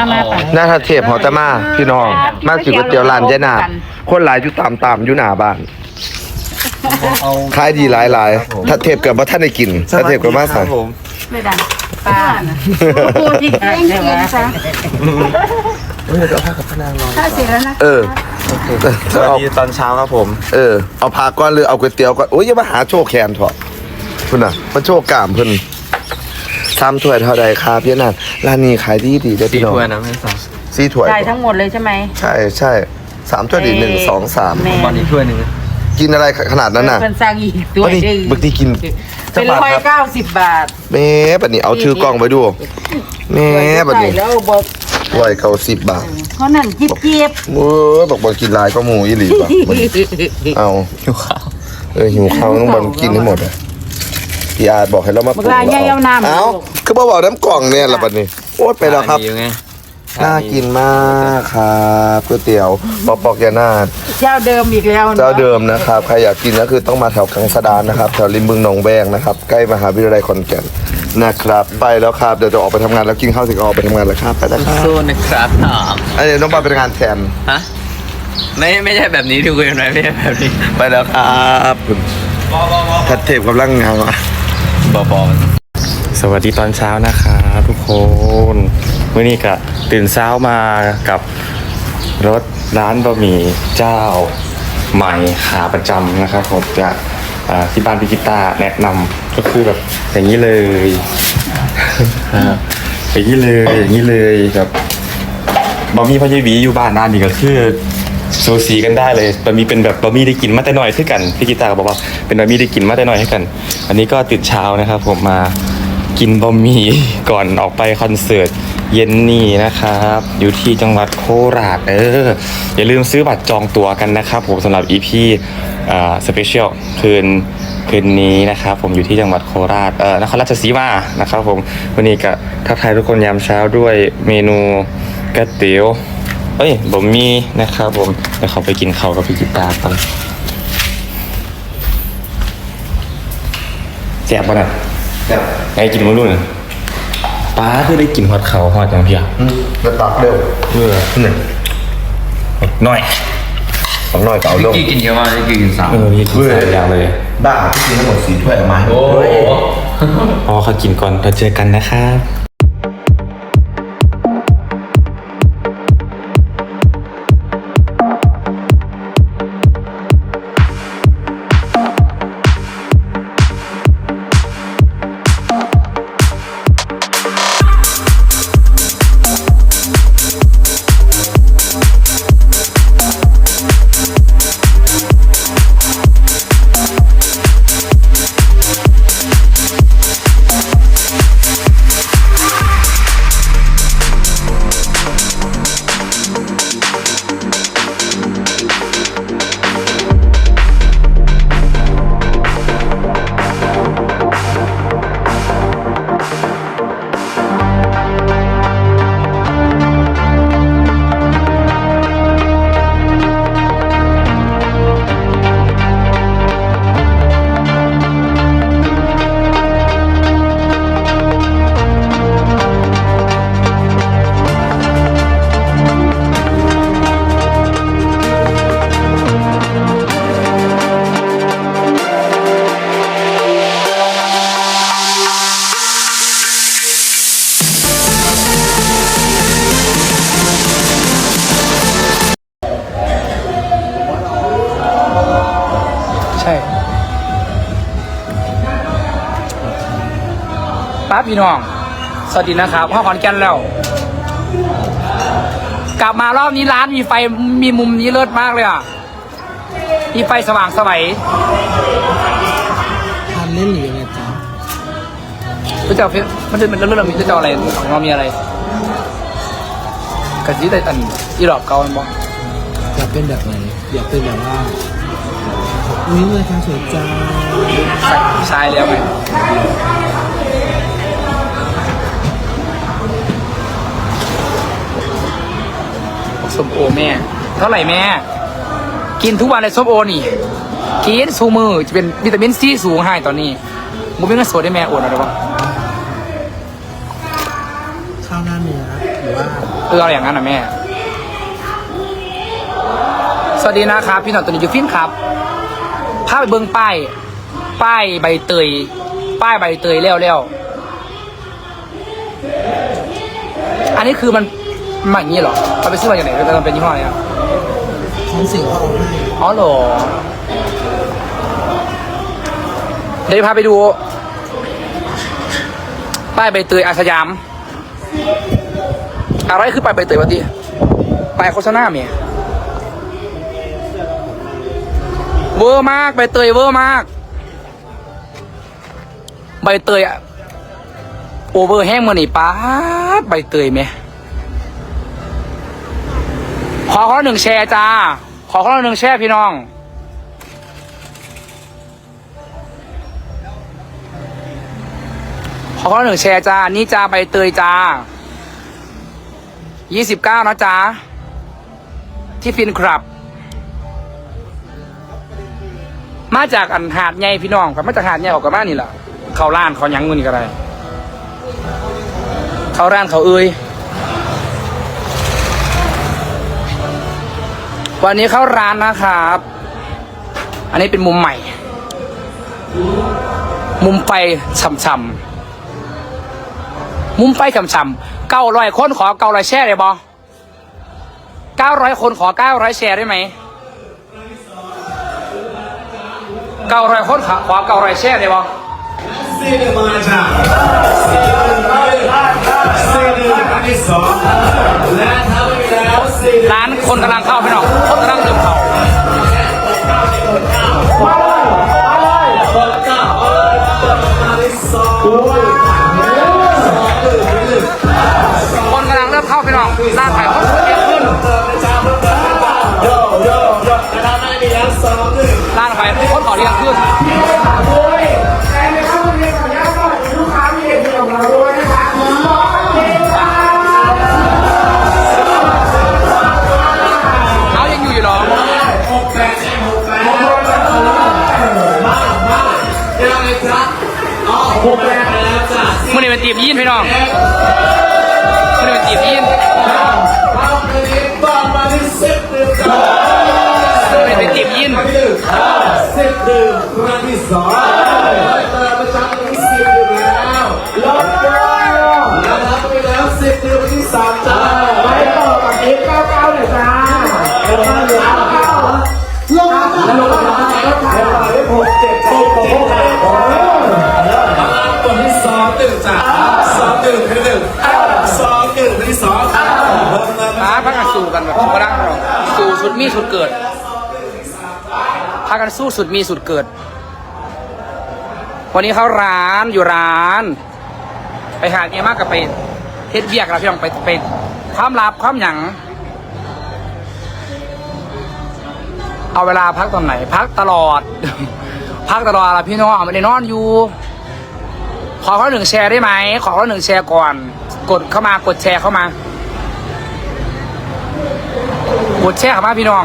มามาไปหน้าทาเทพหอตะมาพี่น้อง มากินก๋วยเตี๋ยวร้านยายนาคนหลายอยู่ตามตามๆอยู่หน้าบ้านเอาขายดีหลายหลายๆถ้าเทพกับว่าท่านได้กินถ้าเทพกับมาคใส่รับผมไม่ดังป้าน่ะพูดที่เองกินซะถ้าเสร็จแล้วนะเออสวัสดีตอนเช้าครับผม เออ เอาพาก้อนหรือเอาก๋วยเตี๋ยวก่อนโอ้ยอย่ามาหาโชว์แขนเถอะพุ่นน่ะมาโชว์กล้ามเพิ่น ทำถ้วยเท่าใดครับพี่นันร้านนี้ขายดีดีได้อสี่พี่น้องถ้วยนะไม่สองสี่ถ้วยจ่ายทั้งหมดเลยใช่ไหมใช่ใช่สามถ้วยดีหนึ่งสองสามแม่บอลอีกถ้วยหนึ่งกินอะไรขนาดนั้นน่ะ เป็นสั่งอีกตัวบางทีหนึ่งบางทีกินเป็นร้อยเก้าสิบบาทแม่บัดนี้เอาชื่อกล้องไว้ดูแม่บัดใส่นี้แล้วบอกร้อยเก้าสิบบาทเพราะนั่นจิบจิบเออบอกบอกกินหลายก็หมูอีหลีป่ะบัดนี้เอาหิวข้าวเออหิวข้าวต้องบอลกินให้หมดอะ พี่อาร์ตบอกให้เรามาปบัรุกงลาย่าเอาน้ำ เอ้าคือบ่บอกน้ำกล่องเนี่ยละบัดนี้ โอ๊ยไปแล้วครับ อยู่ไงน่ากินมากครับก๋วยเตี๋ยวปอกปอกยานาดเจ้าเดิมอีกแล้วนะเจ้าเดิมนะครับใครอยากกินก็คือต้องมาแถวกังสดานนะครับแถวริมบึงหนองแวงนะครับใกล้มหาวิทยาลัยขอนแก่นนะครับ ไปแล้วครับเดี๋ยวจะออกไปทำงานแล้วกินข้าวเสร็จก็ออกไปทำงานแล้วครับไปแล้วครับสู้นะครับถามอันนี้น้องปาเป็นงานแทนฮะไม่ไม่ใช่แบบนี้ที่คุยกันไว้ไม่ใช่แบบนี้ ไปแล้วครับคุณทัดเทพกำลังงานวะ บอบอสวัสดีตอนเช้านะครับทุกคนวันนี้ก็ตื่นเช้ามากับรถร้านบะหมี่เจ้าใหม่ขาประจำนะครับผมจากอ่าที่บ้านพิกิต้าแนะนำก็คือแบบอย่างนี้เลยอย่างนี้เลยอย่างนี้เลยแบบบะหมี่พ่อเยหวีอยู่บ้านด้านนี้ก็คือ สูสีกันได้เลยบะหมี่เป็นแบบบะหมี่ได้กินมาแต่น้อยคือกันพี่กิตาก็บอกว่าเป็นบะหมี่ได้กินมาแต่น้อยให้กัน อันนี้ก็ตื่นเช้านะครับ ผมมากินบะหมี่ก่อนออกไปคอนเสิร์ตเย็นนี้นะครับ อยู่ที่จังหวัดโคราชเอออย่าลืมซื้อบัตรจองตั๋วกันนะครับผมสำหรับ EP อ่าสเปเชียลคืนคืนนี้นะครับ ผมอยู่ที่จังหวัดโคราชเอ่อนครราชสีมานะครับ ผมวันนี้ก็ทักทายทุกคนยามเช้าด้วยเมนูก๋วยเตี๋ยว เอ้ยบะหมี่นะครับผมเดี๋ยวเขาไปกินข้าวกับพี่กิตาร์กันแซ่บป่ะน่ะไงกินมึงรู้น่ะป้าคือได้กินฮอดเขาฮอดอย่างเพียกระตักเร็วเพื่อหนึ่งน้อยของน้อยเก่าลงกี่กินเยอะมากเลยกี่กินสามเออยี่กินสามอย่างเลยบ้าที่กินทั้งหมดสี่ถ้วยเอามาให้หมดโอ้โหพอเขากินก่อนเราเจอกันนะครับ ป้าพี่น้อง สวัสดีนะครับพ่อขอนแก่นแล้ว กลับมารอบนี้ร้านมีไฟมีมุมนี้เลิศมากเลยอะ มีไฟสว่างสวัยทำเล่นหรือยังไงจ๊ะรู้จักเฟซมันจะเป็นเรื่องมีรู้จักอะไรของเรามีอะไรกะทิแต่อันอีหลอบเก่ามันบอกอยากเป็นแบบไหนอยากเป็นแบบว่าอุ้ยเลยค่ะสวยจังใส่ชายแล้วไง ส้มโอแม่ เท่าไหร่แม่ กินทุกวันเลยส้มโอนี่ กินสูมือจะเป็นวิตามินซีสูงให้ตอนนี้มุ้งเป็นเงินสดได้แม่โอนอะไรวะข้าวหน้าเนื้อหรือว่าบ้างเออเอาอย่างนั้นนะแม่ สวัสดีนะครับ พี่หน่อยตัวนี้อยู่ฟินครับพาไปเบิ้งป้าย ป้ายใบเตย ป้ายใบเตยเร็วเร็วอันนี้คือมัน มันอย่างนี้เหรอเราไปซื้อมาจากไหนมันเป็นยี่ห้ออะไรอะของสิ่งเขาเอาให้อ๋อเหรอเดี๋ยวจะพาไปดู ป้ายใบเตยอาสยาม อะไรคือป้ายใบเตยวะทีป้ายโฆษณาเมียเวอร์มากใบเตยเวอร์มาก ใบเตยอะโอเวอร์แห้งมือนี่ป้าดใบเตยเมีย ขอคนละหนึ่งแชร์จ้า ขอคนละหนึ่งแชร์พี่น้อง ขอคนละหนึ่งแชร์จ้า นี่จ้าใบเตยจ้ายี่สิบเก้านะจ๊ะที่ฟินครับ มาจากอันหาดใหญ่พี่น้องครับมาจากหาดใหญ่ออกกันมานนี่แหละเขาร้านเขายังมือนี่ก็ได้ เขาร้านเขาเอ้ย วันนี้เข้าร้านนะครับ อันนี้เป็นมุมใหม่ มุมไฟช่ำๆมุมไฟช่ำๆเก้าร้อยคนขอเก้าร้อยแชร์ได้บอเก้าร้อยคนขอเก้าร้อยแชร์ได้ไหมเก้าร้อยคนขอขอเก้าร้อยแชร์ได้บอซีหนึ่งมาจากซีหนึ่งซีหนึ่งอันที่สองและ ร้านคนกำลังเข้าพี่น้องคนกำลังเดินเข้าคนเก้าเอ้ยอันที่สองคนกำลังเริ่มเข้าพี่น้องร้านขายคนเยอะขึ้นโยโยโยนะครับไม่มีแล้วสองหนึ่งร้านขายคนต่อเรียงขึ้น มื่อนี้เตีบยีนพี่น้องเป็นตีบยีนเอาไปนี้บ้านมาที่สิบหนึ่งจ้ะมื่อนเป็นตีบยีนสิบเดือนครั้งที่สอง ดมีสุดเกิด พากันสู้สุดมีสุดเกิด วันนี้เขาร้านอยู่ร้าน ไปหาเมียมากกับไปเฮ็ดเบียกเราพี่น้องไปไปความลับความหยังเอาเวลาพักตอนไหน พักตลอด พักตลอดละพี่น้องไม่ได้นอนอยู่ ขอเขาหนึ่งแชร์ได้ไหม ขอเขาหนึ่งแชร์ก่อน กดเข้ามากดแชร์เข้ามา กดแชร์เข้ามาพี่น้อง